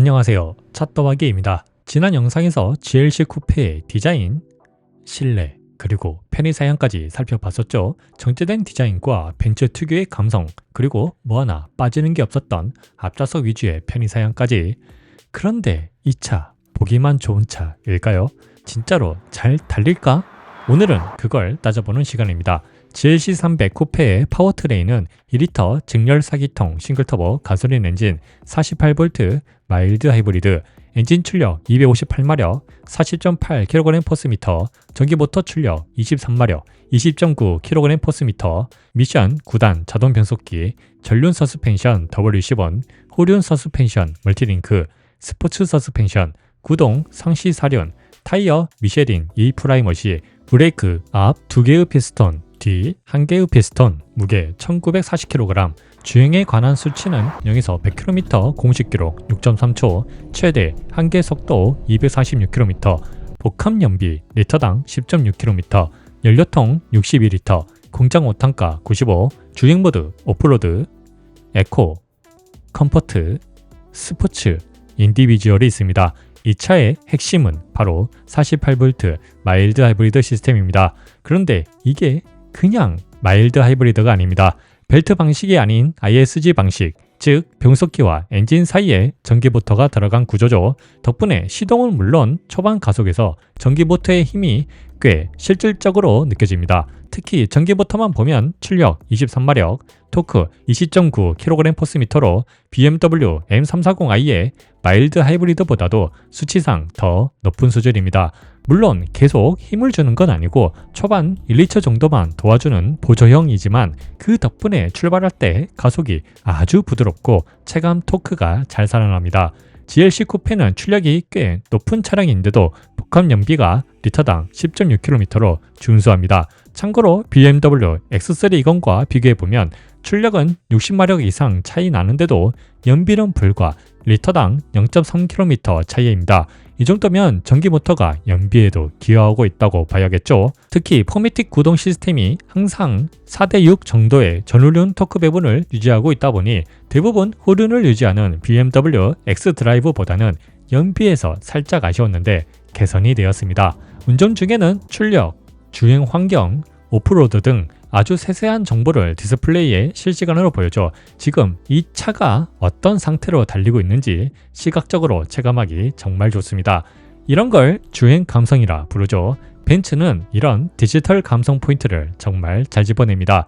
안녕하세요. 찻더와기입니다. 지난 영상에서 GLC 쿠페의 디자인, 실내, 그리고 편의 사양까지 살펴봤었죠. 정제된 디자인과 벤츠 특유의 감성, 그리고 뭐 하나 빠지는 게 없었던 앞좌석 위주의 편의 사양까지. 그런데 이 차 보기만 좋은 차일까요? 진짜로 잘 달릴까? 오늘은 그걸 따져보는 시간입니다. GLC300 쿠페의 파워트레인은 2리터 직렬 사기통 싱글터보 가솔린 엔진 48V 마일드 하이브리드 엔진 출력 258마력 40.8kgm/m 전기 모터 출력 23마력 20.9kgm/m 미션 9단 자동 변속기 전륜 서스펜션 W10원 호륜 서스펜션 멀티링크 스포츠 서스펜션 구동 상시 사륜 타이어 미쉐린 E 프라이머시 브레이크 앞 2개의 피스톤 뒤 1개의 피스톤 무게 1940kg 주행에 관한 수치는 0에서 100km 공식 기록 6.3초 최대 한계 속도 246km 복합 연비 리터당 10.6km 연료통 62리터 공장 오탄가 95 주행 모드 오프로드 에코 컴포트 스포츠 인디비주얼이 있습니다. 이 차의 핵심은 바로 48V 마일드 하이브리드 시스템입니다. 그런데 이게 그냥 마일드 하이브리드가 아닙니다. 벨트 방식이 아닌 ISG 방식, 즉 변속기와 엔진 사이에 전기모터가 들어간 구조죠. 덕분에 시동은 물론 초반 가속에서 전기모터의 힘이 꽤 실질적으로 느껴집니다. 특히 전기모터만 보면 출력 23마력, 토크 20.9kgm/m로 BMW M340i의 마일드 하이브리드보다도 수치상 더 높은 수준입니다. 물론 계속 힘을 주는 건 아니고 초반 1, 2초 정도만 도와주는 보조형이지만 그 덕분에 출발할 때 가속이 아주 부드럽고 체감 토크가 잘 살아납니다. GLC 쿠페는 출력이 꽤 높은 차량인데도 복합 연비가 리터당 10.6km로 준수합니다. 참고로 BMW X320과 비교해보면 출력은 60마력 이상 차이 나는데도 연비는 불과 리터당 0.3km 차이입니다. 이 정도면 전기 모터가 연비에도 기여하고 있다고 봐야겠죠. 특히 포매틱 구동 시스템이 항상 4대6 정도의 전후륜 토크 배분을 유지하고 있다 보니 대부분 후륜을 유지하는 BMW X 드라이브보다는 연비에서 살짝 아쉬웠는데 개선이 되었습니다. 운전 중에는 출력, 주행 환경, 오프로드 등 아주 세세한 정보를 디스플레이에 실시간으로 보여줘 지금 이 차가 어떤 상태로 달리고 있는지 시각적으로 체감하기 정말 좋습니다. 이런 걸 주행 감성이라 부르죠. 벤츠는 이런 디지털 감성 포인트를 정말 잘 집어냅니다.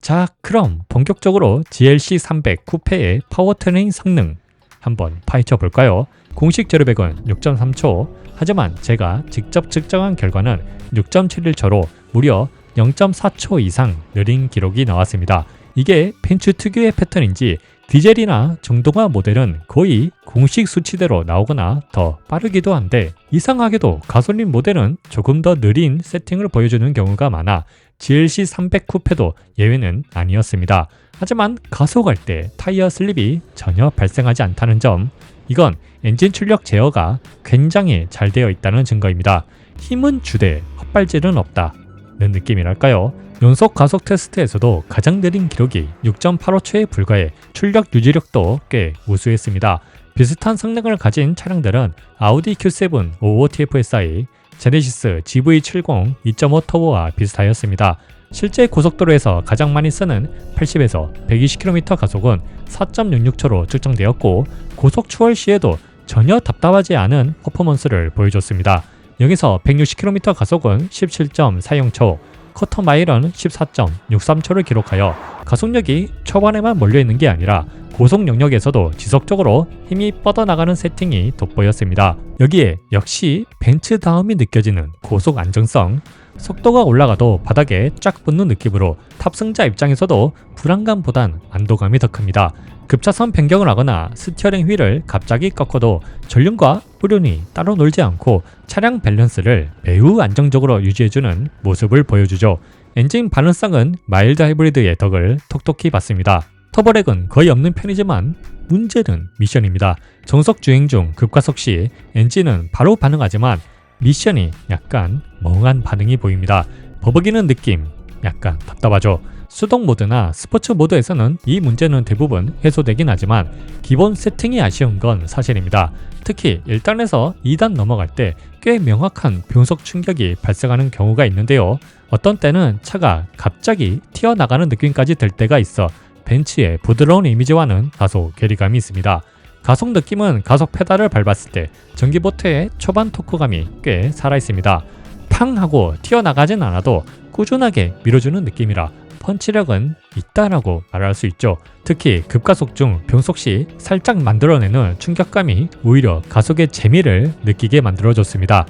자, 그럼 본격적으로 GLC 300 쿠페의 파워트레인 성능 한번 파헤쳐 볼까요? 공식 제로백은 6.3초, 하지만 제가 직접 측정한 결과는 6.71초로 무려 0.4초 이상 느린 기록이 나왔습니다. 이게 벤츠 특유의 패턴인지 디젤이나 정동화 모델은 거의 공식 수치대로 나오거나 더 빠르기도 한데 이상하게도 가솔린 모델은 조금 더 느린 세팅을 보여주는 경우가 많아 GLC 300 쿠페도 예외는 아니었습니다. 하지만 가속할 때 타이어 슬립이 전혀 발생하지 않다는 점 이건 엔진 출력 제어가 굉장히 잘 되어 있다는 증거입니다. 힘은 주되 헛발질은 없다. 는 느낌이랄까요? 연속 가속 테스트에서도 가장 느린 기록이 6.85초에 불과해 출력 유지력도 꽤 우수했습니다. 비슷한 성능을 가진 차량들은 아우디 Q7 55TFSI, 제네시스 GV70 2.5 터보와 비슷하였습니다. 실제 고속도로에서 가장 많이 쓰는 80에서 120km 가속은 4.66초로 측정되었고 고속 추월 시에도 전혀 답답하지 않은 퍼포먼스를 보여줬습니다. 여기서 160km 가속은 17.40초, 커터 마일은 14.63초를 기록하여 가속력이 초반에만 몰려있는 게 아니라 고속 영역에서도 지속적으로 힘이 뻗어나가는 세팅이 돋보였습니다. 여기에 역시 벤츠 다음이 느껴지는 고속 안정성, 속도가 올라가도 바닥에 쫙 붙는 느낌으로 탑승자 입장에서도 불안감보단 안도감이 더 큽니다. 급차선 변경을 하거나 스티어링 휠을 갑자기 꺾어도 전륜과 후륜이 따로 놀지 않고 차량 밸런스를 매우 안정적으로 유지해주는 모습을 보여주죠. 엔진 반응성은 마일드 하이브리드의 덕을 톡톡히 받습니다. 터보렉은 거의 없는 편이지만 문제는 미션입니다. 정속 주행 중 급가속 시 엔진은 바로 반응하지만 미션이 약간 멍한 반응이 보입니다. 버벅이는 느낌 약간 답답하죠. 수동 모드나 스포츠 모드에서는 이 문제는 대부분 해소되긴 하지만 기본 세팅이 아쉬운 건 사실입니다. 특히 1단에서 2단 넘어갈 때 꽤 명확한 변속 충격이 발생하는 경우가 있는데요. 어떤 때는 차가 갑자기 튀어나가는 느낌까지 들 때가 있어 벤츠의 부드러운 이미지와는 다소 괴리감이 있습니다. 가속 느낌은 가속 페달을 밟았을 때 전기보트의 초반 토크감이 꽤 살아있습니다. 팡 하고 튀어나가진 않아도 꾸준하게 밀어주는 느낌이라 펀치력은 있다라고 말할 수 있죠. 특히 급가속 중 변속 시 살짝 만들어내는 충격감이 오히려 가속의 재미를 느끼게 만들어줬습니다.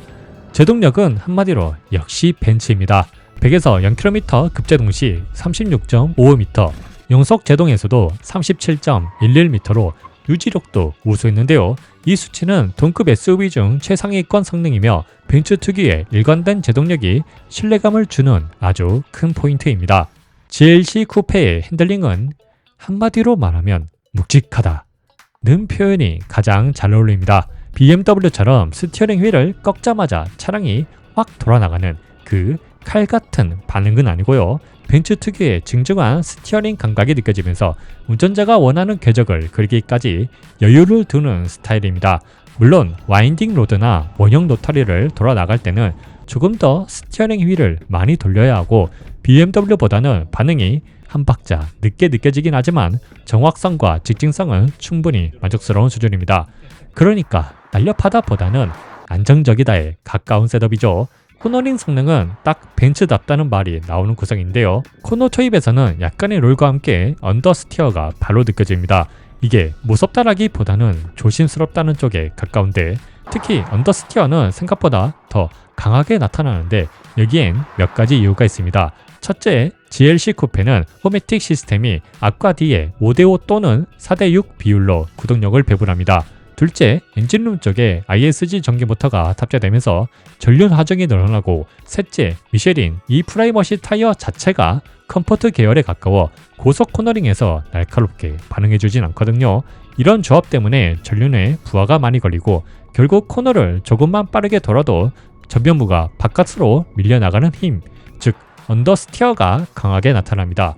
제동력은 한마디로 역시 벤츠입니다. 100에서 0km 급제동 시 36.55m, 영속 제동에서도 37.11m로 유지력도 우수했는데요. 이 수치는 동급 SUV 중 최상위권 성능이며 벤츠 특유의 일관된 제동력이 신뢰감을 주는 아주 큰 포인트입니다. GLC 쿠페의 핸들링은 한마디로 말하면 묵직하다. 는 표현이 가장 잘 어울립니다. BMW처럼 스티어링 휠을 꺾자마자 차량이 확 돌아나가는 그 칼 같은 반응은 아니고요. 벤츠 특유의 증증한 스티어링 감각이 느껴지면서 운전자가 원하는 궤적을 그리기까지 여유를 두는 스타일입니다. 물론 와인딩 로드나 원형 로터리를 돌아 나갈 때는 조금 더 스티어링 휠을 많이 돌려야 하고 BMW보다는 반응이 한 박자 늦게 느껴지긴 하지만 정확성과 직진성은 충분히 만족스러운 수준입니다. 그러니까 날렵하다보다는 안정적이다에 가까운 셋업이죠. 코너링 성능은 딱 벤츠답다는 말이 나오는 구성인데요. 코너 초입에서는 약간의 롤과 함께 언더스티어가 바로 느껴집니다. 이게 무섭다라기보다는 조심스럽다는 쪽에 가까운데 특히 언더스티어는 생각보다 더 강하게 나타나는데 여기엔 몇 가지 이유가 있습니다. 첫째, GLC 쿠페는 포매틱 시스템이 앞과 뒤에 5대5 또는 4대6 비율로 구동력을 배분합니다. 둘째, 엔진룸 쪽에 ISG 전기 모터가 탑재되면서 전륜 하정이 늘어나고 셋째, 미쉐린 이 프라이머시 타이어 자체가 컴포트 계열에 가까워 고속 코너링에서 날카롭게 반응해주진 않거든요. 이런 조합 때문에 전륜에 부하가 많이 걸리고 결국 코너를 조금만 빠르게 돌아도 전면부가 바깥으로 밀려나가는 힘, 즉 언더스티어가 강하게 나타납니다.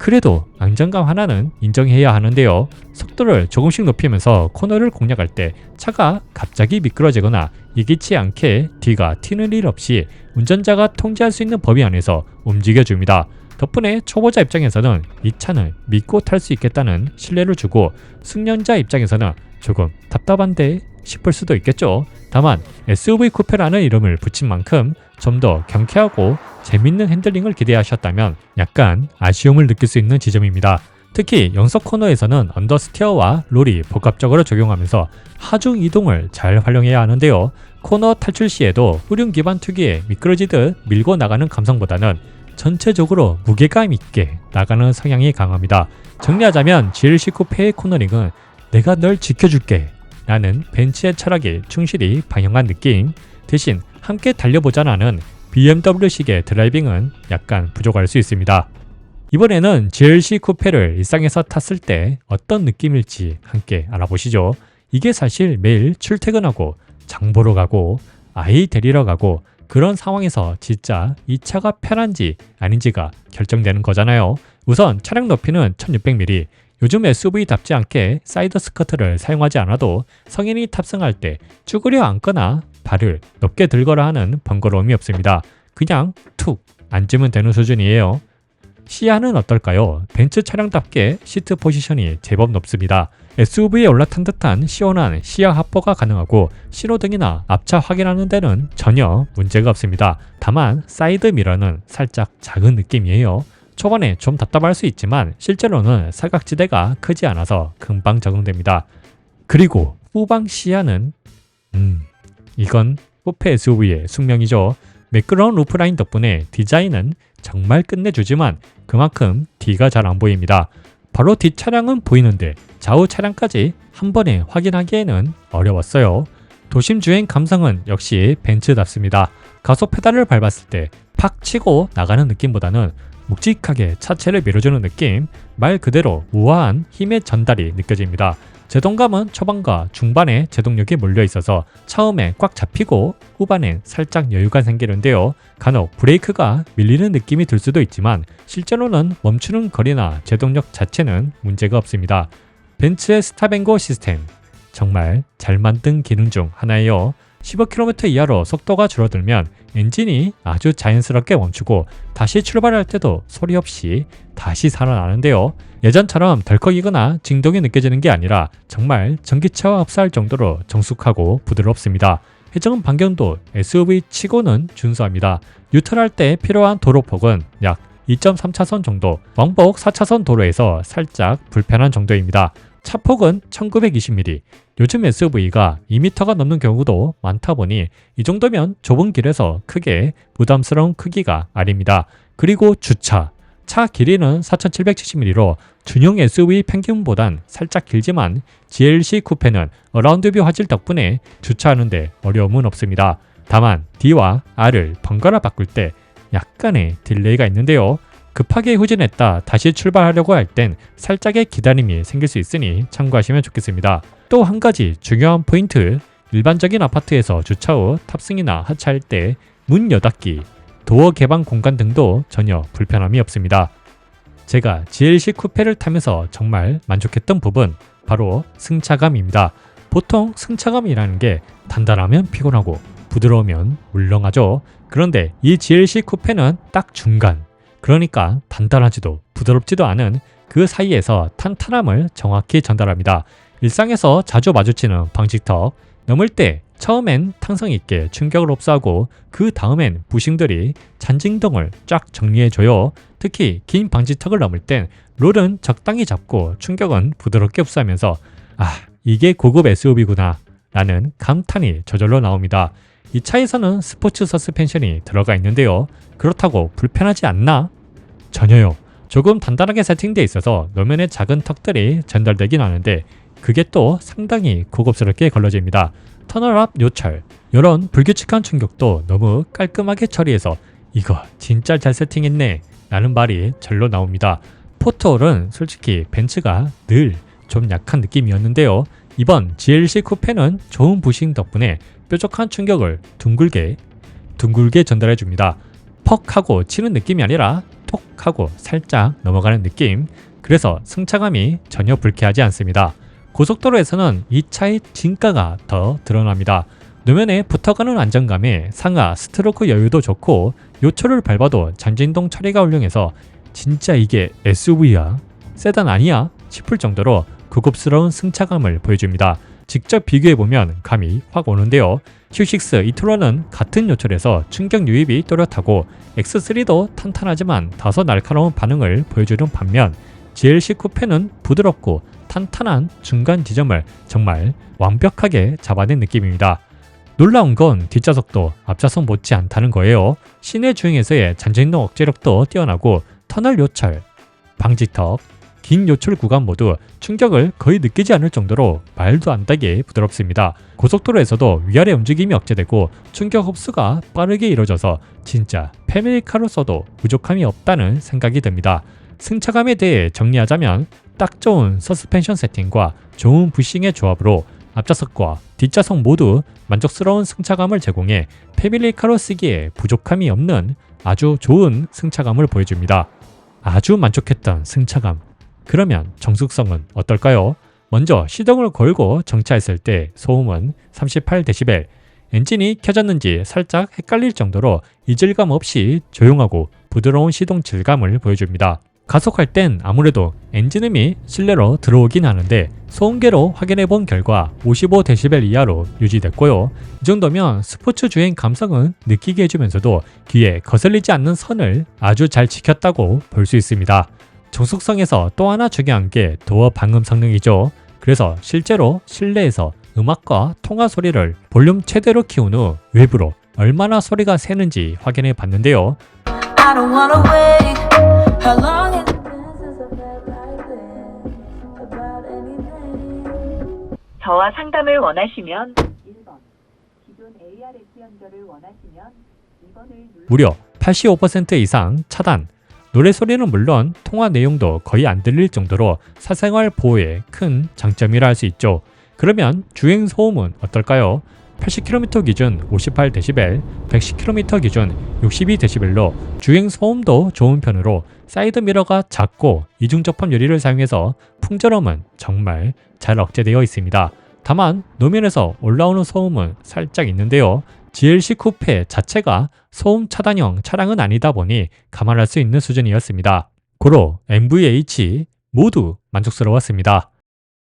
그래도 안정감 하나는 인정해야 하는데요. 속도를 조금씩 높이면서 코너를 공략할 때 차가 갑자기 미끄러지거나 이기치 않게 뒤가 튀는 일 없이 운전자가 통제할 수 있는 범위 안에서 움직여줍니다. 덕분에 초보자 입장에서는 이 차는 믿고 탈 수 있겠다는 신뢰를 주고 숙련자 입장에서는 조금 답답한데 싶을 수도 있겠죠. 다만 SUV 쿠페라는 이름을 붙인 만큼 좀 더 경쾌하고 재밌는 핸들링을 기대하셨다면 약간 아쉬움을 느낄 수 있는 지점입니다. 특히 영석 코너에서는 언더스티어와 롤이 복합적으로 적용하면서 하중 이동을 잘 활용해야 하는데요. 코너 탈출 시에도 후륜 기반 특유의 미끄러지듯 밀고 나가는 감성보다는 전체적으로 무게감 있게 나가는 성향이 강합니다. 정리하자면 GLC 쿠페의 코너링은 내가 널 지켜줄게 라는 벤츠의 철학이 충실히 반영한 느낌 대신 함께 달려보자라는 BMW식의 드라이빙은 약간 부족할 수 있습니다. 이번에는 GLC 쿠페를 일상에서 탔을 때 어떤 느낌일지 함께 알아보시죠. 이게 사실 매일 출퇴근하고 장 보러 가고 아이 데리러 가고 그런 상황에서 진짜 이 차가 편한지 아닌지가 결정되는 거잖아요. 우선 차량 높이는 1600mm, 요즘 SUV답지 않게 사이드 스커트를 사용하지 않아도 성인이 탑승할 때 쭈그려 앉거나 발을 높게 들거나 하는 번거로움이 없습니다. 그냥 툭 앉으면 되는 수준이에요. 시야는 어떨까요? 벤츠 차량답게 시트 포지션이 제법 높습니다. SUV에 올라탄 듯한 시원한 시야 확보가 가능하고 신호등이나 앞차 확인하는 데는 전혀 문제가 없습니다. 다만 사이드 미러는 살짝 작은 느낌이에요. 초반에 좀 답답할 수 있지만 실제로는 사각지대가 크지 않아서 금방 적응됩니다. 그리고 후방 시야는 음 이건 쿠페 SUV의 숙명이죠. 매끄러운 루프라인 덕분에 디자인은 정말 끝내주지만 그만큼 뒤가 잘 안 보입니다. 바로 뒷 차량은 보이는데 좌우 차량까지 한 번에 확인하기에는 어려웠어요. 도심 주행 감성은 역시 벤츠답습니다. 가속 페달을 밟았을 때 팍 치고 나가는 느낌보다는 묵직하게 차체를 밀어주는 느낌, 말 그대로 우아한 힘의 전달이 느껴집니다. 제동감은 초반과 중반에 제동력이 몰려 있어서 처음에 꽉 잡히고 후반엔 살짝 여유가 생기는데요. 간혹 브레이크가 밀리는 느낌이 들 수도 있지만 실제로는 멈추는 거리나 제동력 자체는 문제가 없습니다. 벤츠의 스탑앤고 시스템 정말 잘 만든 기능 중 하나예요. 15km 이하로 속도가 줄어들면 엔진이 아주 자연스럽게 멈추고 다시 출발할 때도 소리 없이 다시 살아나는데요. 예전처럼 덜컥이거나 진동이 느껴지는 게 아니라 정말 전기차와 흡사할 정도로 정숙하고 부드럽습니다. 회전 반경도 SUV 치고는 준수합니다. 뉴트럴 때 필요한 도로폭은 약 2.3차선 정도, 왕복 4차선 도로에서 살짝 불편한 정도입니다. 차폭은 1920mm. 요즘 SUV가 2m가 넘는 경우도 많다 보니 이 정도면 좁은 길에서 크게 부담스러운 크기가 아닙니다. 그리고 주차. 차 길이는 4770mm로 준용 SUV 평균보단 살짝 길지만 GLC 쿠페는 어라운드뷰 화질 덕분에 주차하는데 어려움은 없습니다. 다만 D와 R을 번갈아 바꿀 때 약간의 딜레이가 있는데요. 급하게 후진했다 다시 출발하려고 할 땐 살짝의 기다림이 생길 수 있으니 참고하시면 좋겠습니다. 또 한 가지 중요한 포인트 일반적인 아파트에서 주차 후 탑승이나 하차할 때 문 여닫기, 도어 개방 공간 등도 전혀 불편함이 없습니다. 제가 GLC 쿠페를 타면서 정말 만족했던 부분 바로 승차감입니다. 보통 승차감이라는 게 단단하면 피곤하고 부드러우면 울렁하죠. 그런데 이 GLC 쿠페는 딱 중간. 그러니까 단단하지도 부드럽지도 않은 그 사이에서 탄탄함을 정확히 전달합니다. 일상에서 자주 마주치는 방직턱 넘을 때 처음엔 탕성 있게 충격을 흡수하고 그 다음엔 부싱들이 잔징동을 쫙 정리해줘요. 특히 긴 방지턱을 넘을 땐 롤은 적당히 잡고 충격은 부드럽게 흡수하면서 아 이게 고급 SUV구나 라는 감탄이 저절로 나옵니다. 이 차에서는 스포츠 서스펜션이 들어가 있는데요. 그렇다고 불편하지 않나? 전혀요. 조금 단단하게 세팅되어 있어서 노면의 작은 턱들이 전달되긴 하는데 그게 또 상당히 고급스럽게 걸러집니다. 터널 앞 요철 이런 불규칙한 충격도 너무 깔끔하게 처리해서 이거 진짜 잘 세팅했네 라는 말이 절로 나옵니다. 포트홀은 솔직히 벤츠가 늘 좀 약한 느낌이었는데요. 이번 GLC 쿠페는 좋은 부싱 덕분에 뾰족한 충격을 둥글게 둥글게 전달해 줍니다. 퍽 하고 치는 느낌이 아니라 톡 하고 살짝 넘어가는 느낌. 그래서 승차감이 전혀 불쾌하지 않습니다. 고속도로에서는 이 차의 진가가 더 드러납니다. 노면에 붙어가는 안정감에 상하 스트로크 여유도 좋고 요철을 밟아도 잔진동 처리가 훌륭해서 진짜 이게 SUV야? 세단 아니야? 싶을 정도로 고급스러운 승차감을 보여줍니다. 직접 비교해보면 감이 확 오는데요. Q6 이트로는 같은 요철에서 충격 유입이 또렷하고 X3도 탄탄하지만 다소 날카로운 반응을 보여주는 반면 GLC 쿠페는 부드럽고 탄탄한 중간 지점을 정말 완벽하게 잡아낸 느낌입니다. 놀라운 건 뒷좌석도 앞좌석 못지 않다는 거예요. 시내 주행에서의 잔진동 억제력도 뛰어나고 터널 요철, 방지턱, 긴 요철 구간 모두 충격을 거의 느끼지 않을 정도로 말도 안 되게 부드럽습니다. 고속도로에서도 위아래 움직임이 억제되고 충격 흡수가 빠르게 이루어져서 진짜 패밀리카로서도 부족함이 없다는 생각이 듭니다. 승차감에 대해 정리하자면 딱 좋은 서스펜션 세팅과 좋은 부싱의 조합으로 앞좌석과 뒷좌석 모두 만족스러운 승차감을 제공해 패밀리카로 쓰기에 부족함이 없는 아주 좋은 승차감을 보여줍니다. 아주 만족했던 승차감. 그러면 정숙성은 어떨까요? 먼저 시동을 걸고 정차했을 때 소음은 38dB, 엔진이 켜졌는지 살짝 헷갈릴 정도로 이질감 없이 조용하고 부드러운 시동 질감을 보여줍니다. 가속할 땐 아무래도 엔진음이 실내로 들어오긴 하는데 소음계로 확인해 본 결과 55dB 이하로 유지됐고요. 이 정도면 스포츠 주행 감성은 느끼게 해주면서도 귀에 거슬리지 않는 선을 아주 잘 지켰다고 볼 수 있습니다. 정숙성에서 또 하나 중요한 게 도어 방음 성능이죠. 그래서 실제로 실내에서 음악과 통화 소리를 볼륨 최대로 키운 후 외부로 얼마나 소리가 새는지 확인해 봤는데요. 저와 상담을 원하시면 1번 기존 ARS 연결을 원하시면 2번을 눌러 무려 85% 이상 차단, 노래소리는 물론 통화 내용도 거의 안 들릴 정도로 사생활 보호에 큰 장점이라 할 수 있죠. 그러면 주행 소음은 어떨까요? 80km 기준 58dB, 110km 기준 62dB로 주행 소음도 좋은 편으로 사이드 미러가 작고 이중 접합 유리를 사용해서 풍절음은 정말 잘 억제되어 있습니다. 다만 노면에서 올라오는 소음은 살짝 있는데요. GLC 쿠페 자체가 소음 차단형 차량은 아니다 보니 감안할 수 있는 수준이었습니다. 고로 MVH 모두 만족스러웠습니다.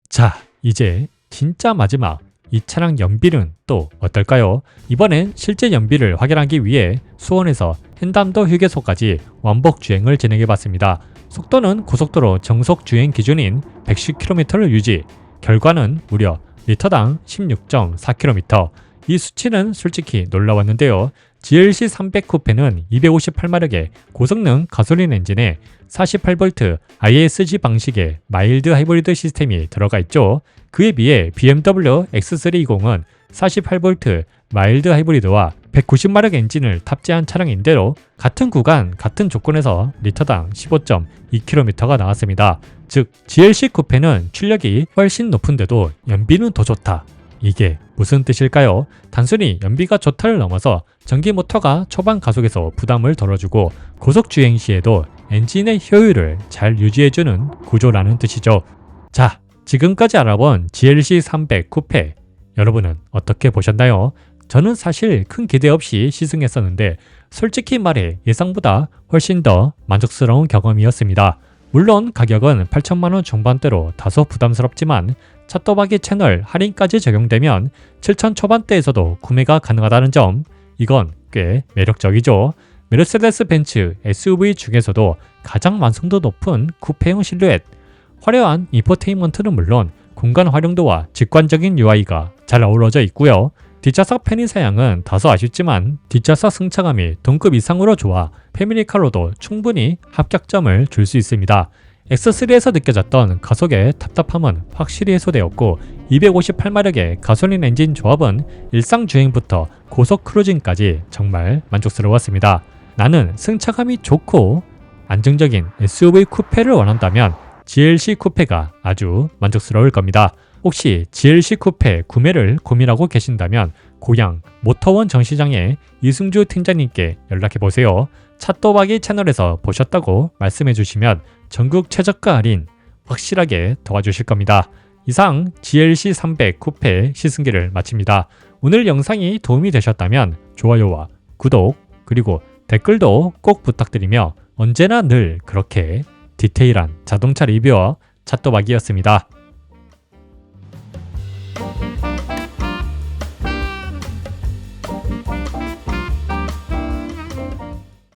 자, 이제 진짜 마지막 이 차량 연비는 또 어떨까요? 이번엔 실제 연비를 확인하기 위해 수원에서 hen담도 휴게소까지 완복 주행을 진행해 봤습니다. 속도는 고속도로 정속 주행 기준인 110km를 유지, 결과는 무려 리터당 16.4km. 이 수치는 솔직히 놀라웠는데요. GLC 300 쿠페는 258마력의 고성능 가솔린 엔진에 48V ISG 방식의 마일드 하이브리드 시스템이 들어가 있죠. 그에 비해 BMW X320은 48V 마일드 하이브리드와 190마력 엔진을 탑재한 차량인데로 같은 구간 같은 조건에서 리터당 15.2km가 나왔습니다. 즉 GLC 쿠페는 출력이 훨씬 높은데도 연비는 더 좋다. 이게 무슨 뜻일까요? 단순히 연비가 좋다를 넘어서 전기 모터가 초반 가속에서 부담을 덜어주고 고속 주행 시에도 엔진의 효율을 잘 유지해주는 구조라는 뜻이죠. 자, 지금까지 알아본 GLC 300 쿠페 여러분은 어떻게 보셨나요? 저는 사실 큰 기대 없이 시승했었는데 솔직히 말해 예상보다 훨씬 더 만족스러운 경험이었습니다. 물론 가격은 8천만원 중반대로 다소 부담스럽지만 찻도박이 채널 할인까지 적용되면 7천 초반대에서도 구매가 가능하다는 점 이건 꽤 매력적이죠. 메르세데스 벤츠 SUV 중에서도 가장 완성도 높은 쿠페형 실루엣 화려한 인포테인먼트는 물론 공간 활용도와 직관적인 UI가 잘 어우러져 있고요. 뒷좌석 편의 사양은 다소 아쉽지만 뒷좌석 승차감이 동급 이상으로 좋아 패밀리카로도 충분히 합격점을 줄 수 있습니다. X3에서 느껴졌던 가속의 답답함은 확실히 해소되었고 258마력의 가솔린 엔진 조합은 일상 주행부터 고속 크루징까지 정말 만족스러웠습니다. 나는 승차감이 좋고 안정적인 SUV 쿠페를 원한다면 GLC 쿠페가 아주 만족스러울 겁니다. 혹시 GLC 쿠페 구매를 고민하고 계신다면 고향 모터원 전시장의 이승주 팀장님께 연락해 보세요. 찻도박이 채널에서 보셨다고 말씀해 주시면 전국 최저가 할인 확실하게 도와주실 겁니다. 이상 GLC 300 쿠페 시승기를 마칩니다. 오늘 영상이 도움이 되셨다면 좋아요와 구독 그리고 댓글도 꼭 부탁드리며 언제나 늘 그렇게 디테일한 자동차 리뷰어 찻도박이었습니다.